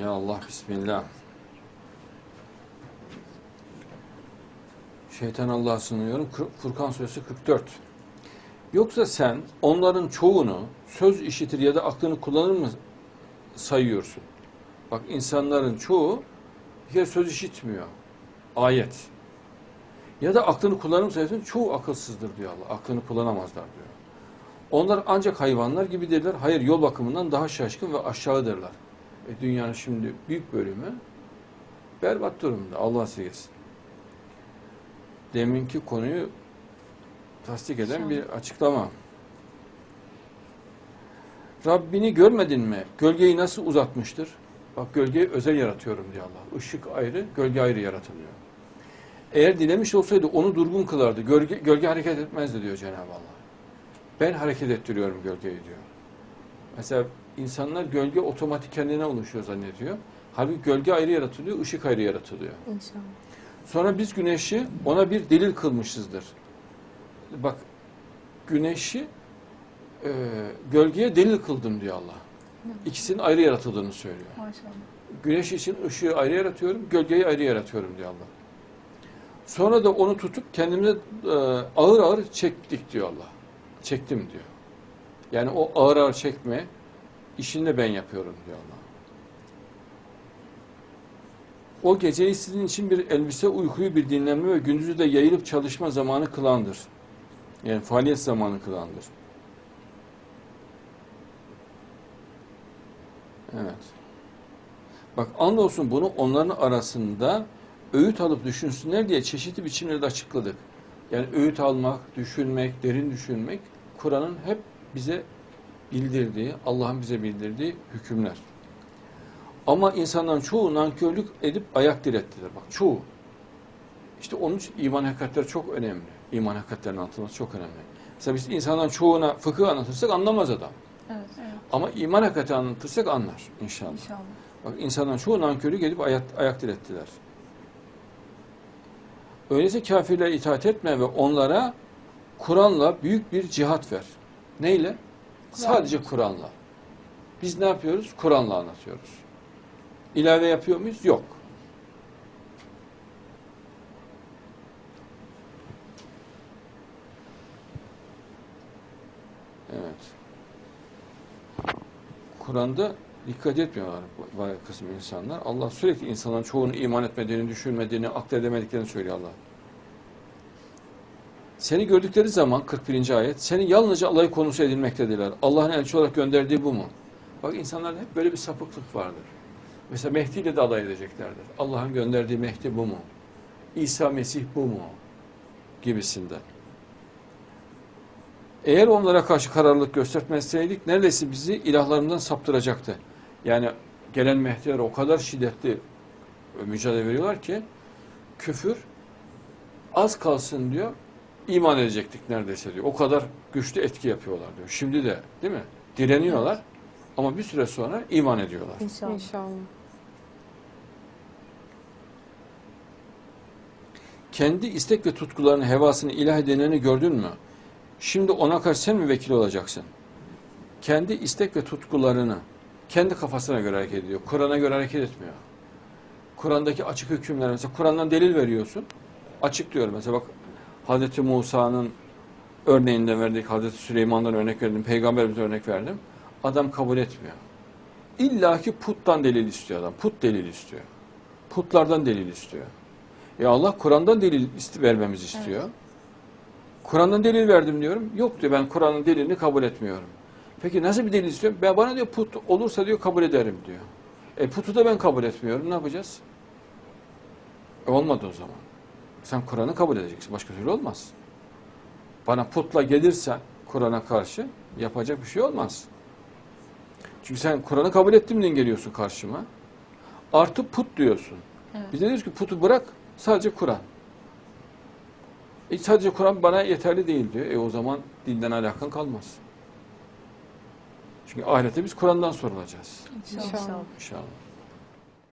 Ya Allah Bismillah. Şeytan Allah'a sığınıyorum. Kır- Furkan Suresi 44. Yoksa sen onların çoğunu söz işitir ya da aklını kullanır mı sayıyorsun? Bak insanların çoğu bir kere söz işitmiyor. Ayet. Ya da aklını kullanır mı sayıyorsun? Çoğu akılsızdır diyor Allah. Aklını kullanamazlar diyor. Onlar ancak hayvanlar gibidirler. Hayır yol bakımından daha şaşkın ve aşağıdırlar. E, dünyanın şimdi büyük bölümü berbat durumda. Allah esirgesin. Deminki konuyu tasdik eden bir açıklama. Rabbini görmedin mi? Gölgeyi nasıl uzatmıştır? Bak gölgeyi özel yaratıyorum diyor Allah. Işık ayrı, gölge ayrı yaratılıyor. Eğer dilemiş olsaydı onu durgun kılardı. Gölge, gölge hareket etmezdi diyor Cenab-ı Allah. Ben hareket ettiriyorum gölgeyi diyor. Mesela insanlar gölge otomatik kendine oluşuyor zannediyor. Halbuki gölge ayrı yaratılıyor, ışık ayrı yaratılıyor. İnşallah. Sonra biz güneşi ona bir delil kılmışızdır. Bak güneşi e, gölgeye delil kıldım diyor Allah. İkisinin ayrı yaratıldığını söylüyor. Maşallah. Güneş için ışığı ayrı yaratıyorum, gölgeyi ayrı yaratıyorum diyor Allah. Sonra da onu tutup kendimize e, ağır ağır çektik diyor Allah. Çektim diyor. Yani o ağır ağır çekme işini de ben yapıyorum diyor Allah. O geceyi sizin için bir elbise, uykuyu bir dinlenme ve gündüzü de yayılıp çalışma zamanı kılandır. Yani faaliyet zamanı kılandır. Evet. Bak andolsun bunu onların arasında öğüt alıp düşünsünler diye çeşitli biçimlerde açıkladık. Yani öğüt almak, düşünmek, derin düşünmek Kur'an'ın hep bize bildirdiği, Allah'ın bize bildirdiği hükümler. Ama insanların çoğu nankörlük edip ayak direttiler. Bak çoğu. İşte onun için iman hakikatleri çok önemli. İman hakikatlerinin anlatılması çok önemli. Mesela biz insanların çoğuna fıkıh anlatırsak anlamaz adam. Evet. evet. Ama iman hakikati anlatırsak anlar inşallah. İnşallah. Bak insanların çoğu nankörlük edip ayak, ayak direttiler. Öyleyse kafirlere itaat etme ve onlara Kur'an'la büyük bir cihat ver. Neyle? Sadece Kur'an'la. Biz ne yapıyoruz? Kur'an'la anlatıyoruz. İlave yapıyor muyuz? Yok. Evet. Kur'an'da dikkat etmiyorlar bayağı kısım insanlar. Allah sürekli insanların çoğunun iman etmediğini, düşünmediğini, akledemediklerini söylüyor Allah. Seni gördükleri zaman 41. ayet, seni yalnızca alay konusu edilmektedirler. Allah'ın elçi olarak gönderdiği bu mu? Bak insanlarda hep böyle bir sapıklık vardır. Mesela Mehdi ile de alay edeceklerdir. Allah'ın gönderdiği Mehdi bu mu? İsa Mesih bu mu? Gibisinden. Eğer onlara karşı kararlılık göstermezseydik neredeyse bizi ilahlarından saptıracaktı. Yani gelen Mehdiler o kadar şiddetli mücadele veriyorlar ki küfür az kalsın diyor iman edecektik neredeyse diyor. O kadar güçlü etki yapıyorlar diyor. Şimdi de değil mi? Direniyorlar ama bir süre sonra iman ediyorlar. İnşallah. İnşallah. Kendi istek ve tutkularını, hevasını ilah edineni gördün mü? Şimdi ona karşı sen mi vekil olacaksın? Kendi istek ve tutkularını kendi kafasına göre hareket ediyor. Kur'an'a göre hareket etmiyor. Kur'an'daki açık hükümler mesela Kur'an'dan delil veriyorsun. Açık diyor mesela bak Hazreti Musa'nın örneğinden verdik. Hazreti Süleyman'dan örnek verdim. Peygamberimize örnek verdim. Adam kabul etmiyor. İlla ki puttan delil istiyor adam. Put delil istiyor. Putlardan delil istiyor. Ya Allah Kur'an'dan delil vermemizi istiyor. Kur'an'dan delil verdim diyorum. Yok diyor ben Kur'an'ın delilini kabul etmiyorum. Peki nasıl bir delil istiyor? Ben bana diyor put olursa diyor kabul ederim diyor. E putu da ben kabul etmiyorum. Ne yapacağız? E olmadı o zaman. Sen Kur'an'ı kabul edeceksin. Başka türlü olmaz. Bana putla gelirsen Kur'an'a karşı yapacak bir şey olmaz. Çünkü sen Kur'an'ı kabul ettim diye geliyorsun karşıma. Artı put diyorsun. Evet. Biz de diyoruz ki putu bırak sadece Kur'an. E sadece Kur'an bana yeterli değil diyor. E o zaman dinden alakan kalmaz. Çünkü ahirette biz Kur'an'dan sorulacağız. İnşallah. İnşallah. İnşallah.